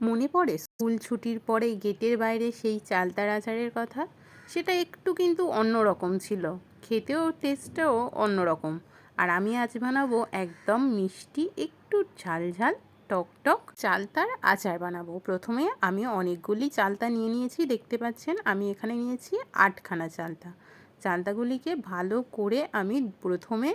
মনে পড়ে? স্কুল ছুটির পরে গেটের বাইরে সেই চালতার আচারের কথা? সেটা একটু কিন্তু অন্যরকম ছিল। খেতেও টেস্টটাও অন্যরকম। আর আমি আজ বানাবো একদম মিষ্টি, একটু ঝাল ঝাল, টক টক চালতার আচার বানাবো। প্রথমে আমি অনেকগুলি চালতা নিয়ে নিয়েছি, দেখতে পাচ্ছেন? আমি এখানে নিয়েছি আটখানা চালতা। চালতাগুলিকে ভালো করে আমি প্রথমে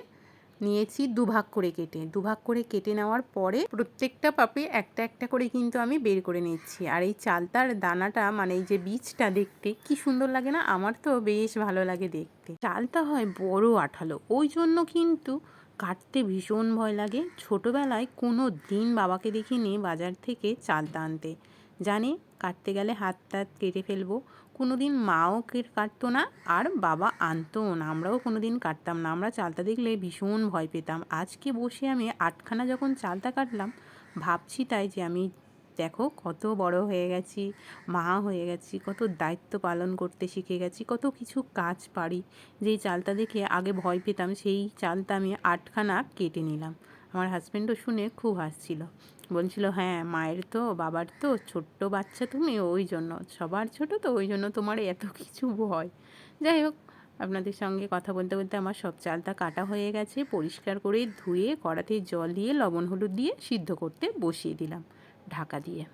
নিয়েছি দুভাগ করে কেটে। দুভাগ করে কেটে নেওয়ার পরে প্রত্যেকটা পাপে একটা একটা করে কিন্তু আমি বের করে নিচ্ছি। আর এই চালতার দানাটা মানে এই যে বীজটা দেখতে কি সুন্দর লাগে না? আমার তো বেশ ভালো লাগে দেখতে। চালটা হয় বড় আঠালো। ওই জন্য কিন্তু কাটতে ভীষণ ভয় লাগে। ছোটোবেলায় কোনো দিন বাবাকে দেখিনি বাজার থেকে চালতা আনতে জানে, কাটতে গেলে হাত টাত কেটে ফেলব। কোনো দিন মাও কাটতো না, আর বাবা আনতো না। আমরাও কোনো দিন কাটতাম না। আমরা চালতা দেখলে ভীষণ ভয় পেতাম। আজকে বসে আমি আটখানা যখন চালতা কাটলাম, ভাবছি তাই যে আমি, দেখো কত বড় হয়ে গেছি, মা হয়ে গেছি, কত দায়িত্ব পালন করতে শিখে গেছি, কত কিছু কাজ পারি। যেই চালতা দেখে আগে ভয় পেতাম, সেই চালটা আমি আটখানা কেটে নিলাম। আমার হাজব্যান্ডও শুনে খুব হাসছিল। বলছিল হ্যাঁ মায়ের তো, বাবার তো, ছোট্ট বাচ্চা তুমি, ওই জন্য। সবার ছোট তো, ওই জন্য তোমার এত কিছু ভয়। যাই হোক, আপনাদের সঙ্গে কথা বলতে বলতে আমার সব চালটা কাটা হয়ে গেছে। পরিষ্কার করে ধুয়ে, কড়াতে জল দিয়ে, লবণ হলুদ দিয়ে সিদ্ধ করতে বসিয়ে দিলাম ঢাকা দিয়ে।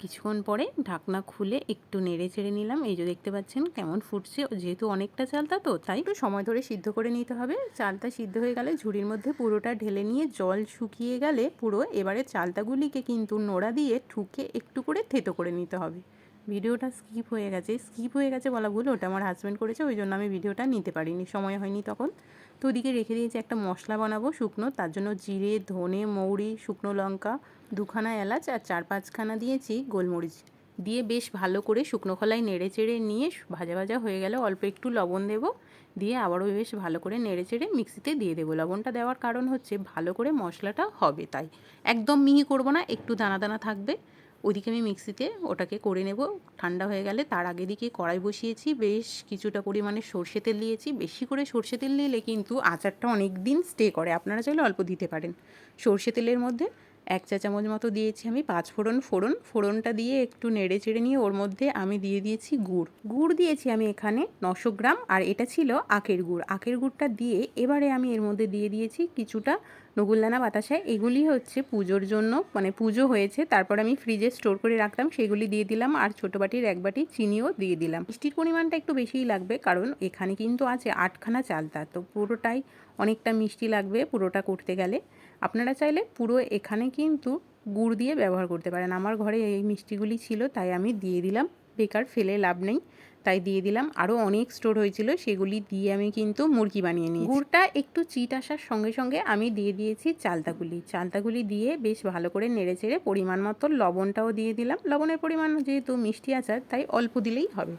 কিছুক্ষণ পরে ঢাকনা খুলে একটু নেড়ে চেড়ে নিলাম। এই যে দেখতে পাচ্ছেন কেমন ফুটছে। যেহেতু অনেকটা চালটা তো, তাই একটু সময় ধরে সিদ্ধ করে নিতে হবে। চালটা সিদ্ধ হয়ে গেলে ঝুড়ির মধ্যে পুরোটা ঢেলে নিয়ে জল শুকিয়ে গেলে পুরো এবারে চালতাগুলিকে কিন্তু নোড়া দিয়ে ঠুকে একটু করে থেতো করে নিতে হবে। ভিডিওটা স্কিপ হয়ে গেছে। স্কিপ হয়ে গেছে বলা ভুল, ওটা আমার হাজব্যান্ড করেছে, ওই জন্য আমি ভিডিওটা নিতে পারিনি। সময় হয়নি তখন। তো ওদিকে রেখে দিয়েছি একটা মশলা বানাবো শুকনো, তার জন্য জিরে, ধনে, মৌরি, শুকনো লঙ্কা, দুখানা এলাচ আর চার পাঁচখানা দিয়েছি গোলমরিচ। দিয়ে বেশ ভালো করে শুকনো খোলায় নেড়ে চেড়ে নিয়ে ভাজা ভাজা হয়ে গেলে অল্প একটু লবণ দেবো। দিয়ে আবারও বেশ ভালো করে নেড়ে চেড়ে মিক্সিতে দিয়ে দেবো। লবণটা দেওয়ার কারণ হচ্ছে ভালো করে মশলাটা হবে তাই। একদম মিহি করব না, একটু দানা দানা থাকবে। ওইদিকে আমি মিক্সিতে ওটাকে করে নেব। ঠান্ডা হয়ে গেলে তার আগে দিকে কড়াই বসিয়েছি। বেশ কিছুটা পরিমাণে সর্ষে তেল দিয়েছি। বেশি করে সর্ষে তেল নিলে কিন্তু আচারটা অনেক দিন স্টে করে। আপনারা চাইলে অল্প দিতে পারেন। সর্ষে তেলের মধ্যে এক চা চামচ মতো দিয়েছি আমি, পাঁচ ফোড়ন ফোড়ন, ফোড়নটা দিয়ে একটু নেড়ে চেড়ে নিয়ে ওর মধ্যে আমি দিয়ে দিয়েছি গুড়। গুড় দিয়েছি আমি এখানে নশো গ্রাম, আর এটা ছিল আখের গুড়। আখের গুড়টা দিয়ে এবারে আমি এর মধ্যে দিয়ে দিয়েছি কিছুটা নগুলদানা বাতাসা এগুলি হচ্ছে পুজোর জন্য মানে পুজো হয়েছে, তারপর আমি ফ্রিজে স্টোর করে রাখলাম সেগুলি দিয়ে দিলাম, আর ছোটো বাটির এক বাটি চিনিও দিয়ে দিলাম। মিষ্টির পরিমাণটা একটু বেশিই লাগবে, কারণ এখানে কিন্তু আছে আটখানা চালতা তো পুরোটাই অনেকটা মিষ্টি লাগবে পুরোটা করতে গেলে। আপনারা চাইলে পুরো এখানে কিন্তু গুড় দিয়ে ব্যবহার করতে পারেন। আমার ঘরে এই মিষ্টিগুলি ছিল, তাই আমি দিয়ে দিলাম। বেকার ফেলে লাভ নেই, তাই দিয়ে দিলাম। আরও অনেক স্টোর হয়েছিল, সেগুলি দিয়ে আমি কিন্তু মুরগি বানিয়ে নিই গুড়টা একটু চিট আসার সঙ্গে সঙ্গে আমি দিয়ে দিয়েছি চালতাগুলি। চালতাগুলি দিয়ে বেশ ভালো করে নেড়ে চেড়ে পরিমাণ মতো লবণটাও দিয়ে দিলাম। লবণের পরিমাণ যেহেতু মিষ্টি আচার, তাই অল্প দিলেই হবে।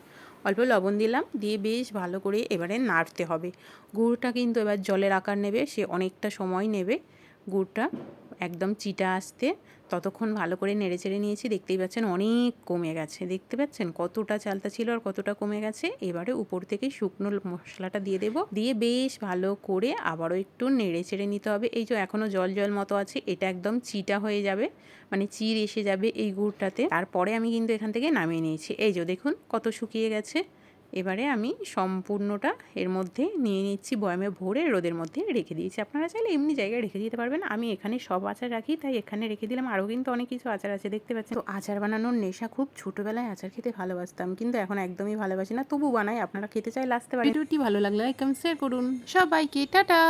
অল্প লবণ দিলাম, দিয়ে বেশ ভালো করে এবারে নাড়তে হবে। গুড়টা কিন্তু এবার জলের আকার নেবে, সে অনেকটা সময় নেবে। গুড়টা একদম চিটা আসতে, ততক্ষণ ভালো করে নেড়ে চেড়ে নিয়েছি, দেখতেই পাচ্ছেন অনেক কমে গেছে। দেখতে পাচ্ছেন কতটা চালতা ছিল আর কতটা কমে গেছে? এবারে উপর থেকে শুকনো মশলাটা দিয়ে দেব। দিয়ে বেশ ভালো করে আবারও একটু নেড়ে চেড়ে নিতে হবে। এই যে এখনও জল জল মতো আছে, এটা একদম চিটা হয়ে যাবে মানে চির এসে যাবে এই গুড়টাতে। তারপরে আমি কিন্তু এখান থেকে নামিয়ে নিয়েছি। এই যে দেখুন কত শুকিয়ে গেছে। এবারে আমি সম্পূর্ণটা এর মধ্যে নিয়ে নিচ্ছি, বয়ামে ভরে রোদের মধ্যে রেখে দিয়েছি। আপনারা চাইলে এমনি জায়গায় রেখে দিতে পারবেন। আমি এখানে সব আচার রাখি, তাই এখানে রেখে দিলাম। আরও কিন্তু অনেক কিছু আচার আছে, দেখতে পাচ্ছেন। তো আচার বানানোর নেশা খুব ছোটোবেলায় আচার খেতে ভালোবাসতাম, কিন্তু এখন একদমই ভালোবাসি না। তবু বানাই, আপনারা খেতে চাইলে আসতে পারেন। ভিডিওটি ভালো লাগলে লাইক, কমেন্ট শেয়ার করুন। সবাইকে, টাটা!